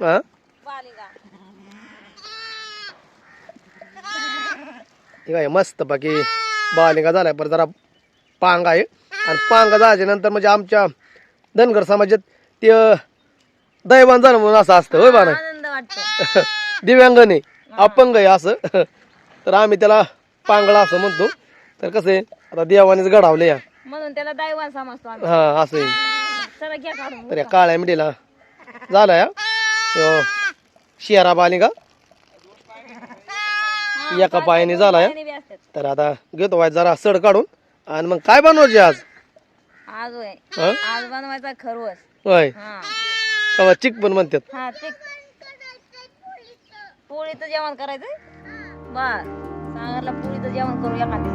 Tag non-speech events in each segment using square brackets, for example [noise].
हा? मस्त बाकी बालिका झालाय. पर जरा पांग आहे. आणि पांग झाल्याच्यानंतर म्हणजे आमच्या धनगर समाजात ते दैवान झालं म्हणून असं असतं होय बाना वाटतो. [laughs] दिव्यांगने अपंग आहे असं. [laughs] तर आम्ही त्याला पांगळा असं म्हणतो. तर कसं आहे आता देवानेच घडावलं या. म्हणून त्याला दैवान समजतो हा असं आहे. तर या काळ्या मिठीला झाला या शेरा बालिका एका पायाने झाला या. तर आता घेतो वाय जरा सड काढून आणि मग काय बनवायचे आज? आज होय. हं? आज बनवायचा खरवस. होय. हा. तेव्हा चिक पण म्हणतात. हा ते पोळीचं जेवण करायचंय? बर. सांगायला पोळीचं जेवण करू एखादी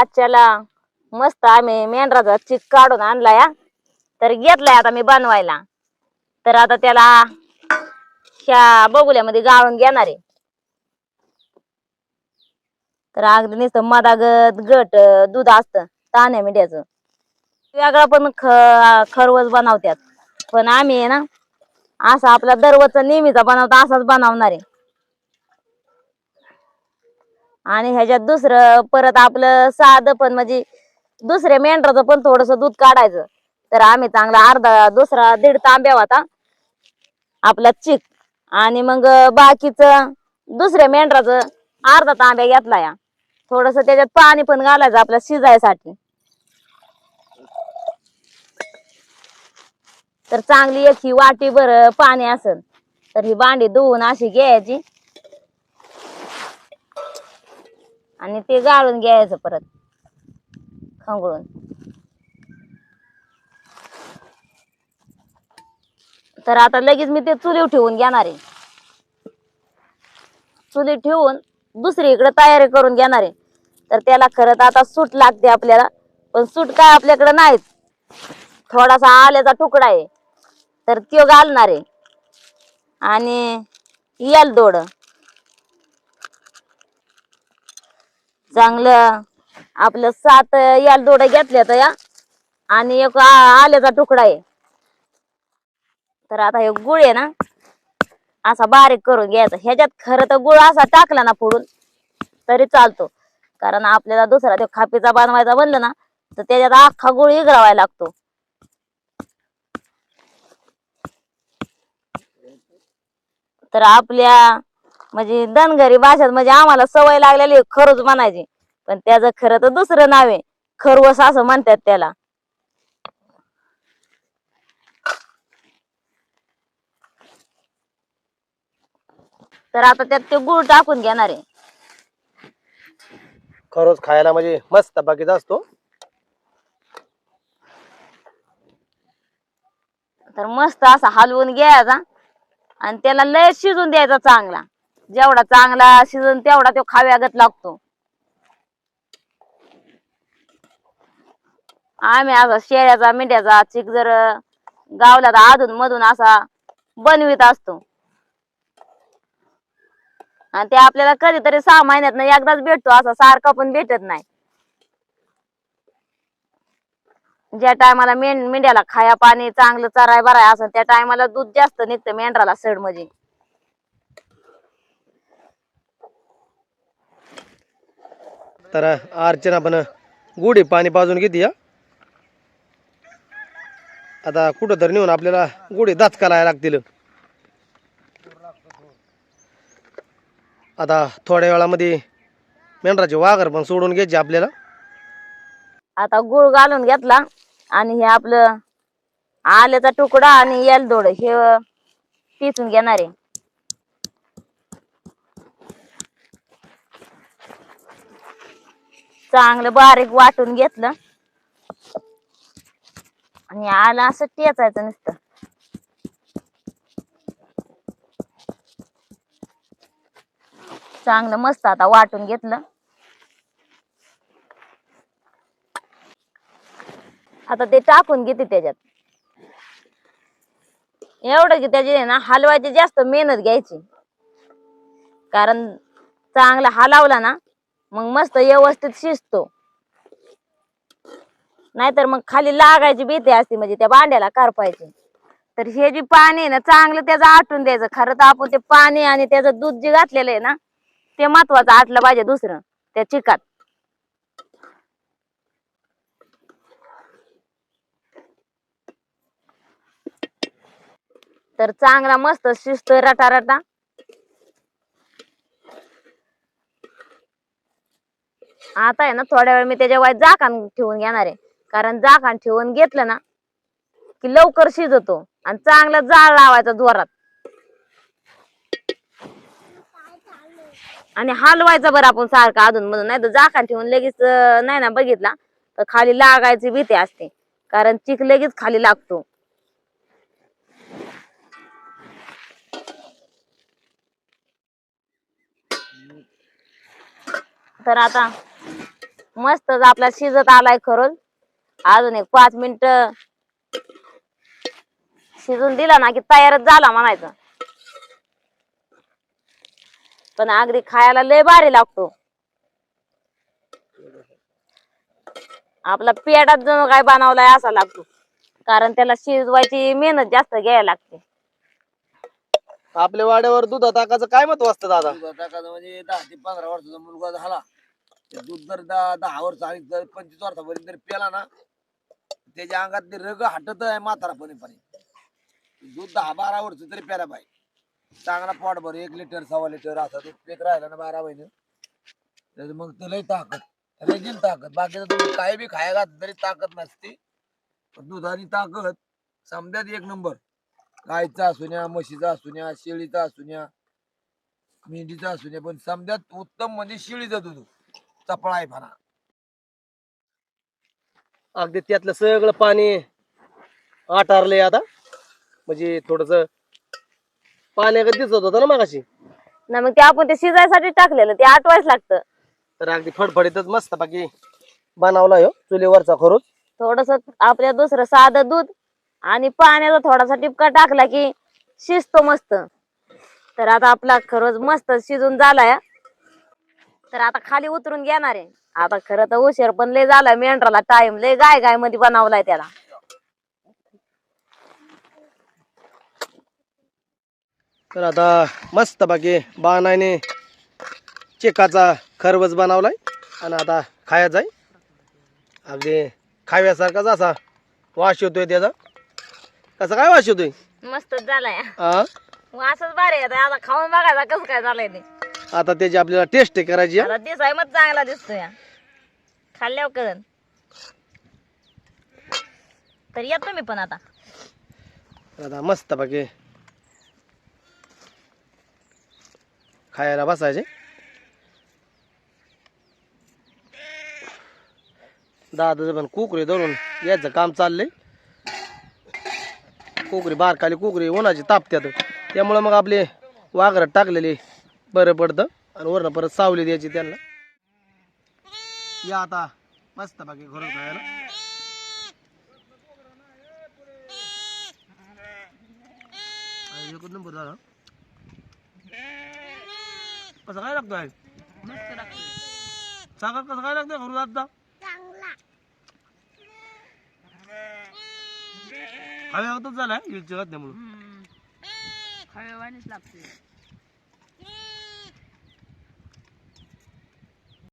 आजच्याला मस्त आम्ही मेंढराचा चिक काढून आणला या. तर घेतलाय आता मी बनवायला. तर आता त्याला ह्या बगुल्यामध्ये गाळून घेणार आहे. तर अगदी नुसतं मधागत गट दूध असतं ताण्या मिठ्याचं वेगळा पण ख खरवस बनवत्यात. पण आम्ही आहे ना असा आपला दररोजचा नेहमीचा बनवता असाच बनवणार आहे. आणि ह्याच्यात दुसरं परत आपलं साधं पण म्हणजे दुसऱ्या मेंढराचं पण थोडस दूध काढायचं. तर आम्ही चांगला अर्धा दुसरा दीड तांब्या होता. आपला चिक. आणि मग बाकीच दुसऱ्या मेंढराचं अर्धा तांब्या घेतला या. थोडस त्याच्यात पाणी पण घालायचं आपल्या शिजायसाठी. तर चांगली एक ही वाटी भर पाणी असेल. तर ही भांडी धुवून अशी घ्यायची. आणि ते गाळून घ्यायचं परत. खंगळून तर आता लगेच मी ते चुलीव ठेवून घेणार आहे. चुली ठेवून दुसरी इकडे तयारी करून घेणार आहे. तर त्याला खरं तर आता सूट लागते आपल्याला पण सूट काय आपल्याकडे नाहीच. थोडासा आल्याचा तुकडा आहे. तर त्यो घालणार आहे. आणि याल दोड. चांगलं. आपलं सात याल दोडं घेतल्या तर या. आणि एक आल्याचा तुकडा आहे. तर आता हे गुळ आहे ना असा बारीक करून घ्यायचा. ह्याच्यात खरं तर गुळ असा टाकला ना फोडून तरी चालतो. कारण आपल्याला दुसरा ते खापीचा बनवायचा बनलं ना तर त्याच्यात अख्खा गुळ इगळावायला लागतो. तर आपल्या म्हणजे धनगरी भाषेत म्हणजे आम्हाला सवय लागलेली खरंच म्हणायची. पण त्याचं खरं तर दुसरं नाव आहे. खरवस असं म्हणतात त्याला. तर आता त्यात ते गुळ टाकून घेणार आहे. खरोच खायला म्हणजे मस्त बाकीचा असतो. तर मस्त असा हलवून घ्यायचा. आणि त्याला लय शिजून द्यायचा चांगला. जेवढा चांगला शिजून तेवढा तो खाव्यागत लागतो. आम्ही असा शेळ्याचा मेंढ्याचा चिक जर गावला तर अधून मधून असा बनवीत असतो. आणि ते आपल्याला कधीतरी सहा महिन्यात एकदाच भेटतो असा सारखा पण भेटत नाही. ज्या टायमाला मेंढ मेंढ्याला खाया पाणी चांगलं चराय बराय असं त्या टायमाला दूध जास्त निघतं मेंढराला सड म्हणजे तर अर्चना पण गुढी पाणी पाजून घेते आता कुठं तर नेऊन आपल्याला गुढी दात करायला लागतील. आता थोड्या वेळामध्ये मेंढराचे वाघर पण सोडून घ्यायचे आपल्याला. आता गुळ घालून घेतला आणि हे आपलं आल्याचा तुकडा आणि येलदोड हे पिसून घेणार आहे. चांगलं बारीक वाटून घेतलं. आणि आलं असं टेचायचं नुसतं. चांगलं मस्त आता वाटून घेतलं. आता ते टाकून घेते त्याच्यात. एवढं की त्याची ना हलवायची जास्त मेहनत घ्यायची. कारण चांगला हलावला ना मग मस्त व्यवस्थित शिजतो. नाहीतर मग खाली लागायची भीती असते म्हणजे त्या भांड्याला करपायची. तर हे जे पाणी आहे ना चांगलं त्याचं आटून द्यायचं. खरं तर आपण ते पाणी आणि त्याचं दूध जे घातलेलं आहे ना ते महत्वाचं आटलं पाहिजे दुसरं त्या चिकात. तर चांगला मस्त शिजतोय रटा रटा आता आहे ना थोड्या वेळ मी त्याच्या वाय झाकण ठेवून घेणार आहे. कारण झाकण ठेवून घेतलं ना की लवकर शिजतो आणि चांगला जाळ लावायचा जोरात. आणि हलवायचा बरं आपण सारखं अजून मधून. नाही तर झाकण ठेवून लगेच नाही ना बघितला तर खाली लागायची भीती असते. कारण चिक लगेच खाली लागतो. तर आता मस्तच आपला शिजत आलाय खरंच अजून एक पाच मिनिट शिजून दिला ना की तयारच झाला म्हणायचं. पण अगदी खायला लय भारी लागतो. आपला पेटात जणू काय बनवलाय असा लागतो. कारण त्याला शिजवायची मेहनत जास्त घ्यायला लागते. आपल्या वाड्यावर दूध टाकाचं काय महत्त्व असतं दादा? दूध टाकायचं म्हणजे दहा ते पंधरा वर्षाचा मुलगा झाला. दूध जर दहा दहा वर्ष आणि जर पंचवीस वर्षापर्यंत जर पेला ना त्याच्या अंगात ते रग हटत आहे म्हातारापणेपर्यंत दूध दहा बारा वर्ष तरी प्यायला पाहिजे. चांगला पोट भर एक लिटर सव्वा लिटर असा दूध पेत राहिला ना बारा महिने मग ते लय ताकद रेजील ताकद. बाकीचं तुम्ही काय बी खायला तरी ताकद नसते. पण दुधाची ताकद समजात एक नंबर. गायचा असुन्या म्हशीचा असुन्या शेळीचा असुन्या मेंढीचा असुन्या पण समजात उत्तम म्हणजे शेळीचं दूध. आहे फाना अगदी त्यातलं सगळं पाणी आटारलंय आता. म्हणजे थोडस पाण्याकडे दिसत होतं ना मागाशी. ना मग ते आपण ते शिजायसाठी टाकलेलं ते आठवायच लागतं. तर अगदी फडफडीतच मस्त बाकी बनवला हो चुलीवरचा खरोच. थोडस आपल्या दुसरं साधं दूध आणि पाण्याचा थोडासा टिपका टाकला की शिजतो मस्त. तर आता आपला खरंच मस्त शिजून झालाय. तर आता खाली उतरून घेणार आहे. आता खरं तर उशीर पण लय झालाय मेंढराला टाइम लय गाय गायमध्ये बनवलाय त्याला. तर आता मस्त बाकी बाणाने चिकाचा खरवच बनवलाय आणि आता खायचा आहे. अगदी खाव्यासारखाच असा वास येतोय त्याचा. कसा काय वास येतोय? मस्तच झालाय. हा असंच भारी आहे आता खाऊन बघायचा कसं काय झालंय ते. आता त्याची आपल्याला टेस्ट करायची आहे. दिसाय मग चांगला दिसतोय. खाल्ल्यावर कळन. तर येतो मी पण आता. आता मस्त बाकी खायला बसायचे. दादाचं पण कुकरी धरून यायचं काम चाललंय. कुकरी बारकाली कुकरी उन्हाची तापत्यात. त्यामुळं मग आपले वाघरात टाकलेले. बरं पडतं. आणि वरनं परत सावली द्यायची त्यांना. या आता. मस्त बाकी घरून खायला. नंबर झाला कसं काय लागतोय साखर कसं काय लागतंय घरून आता? हव्यातच झालाय म्हणून. लागते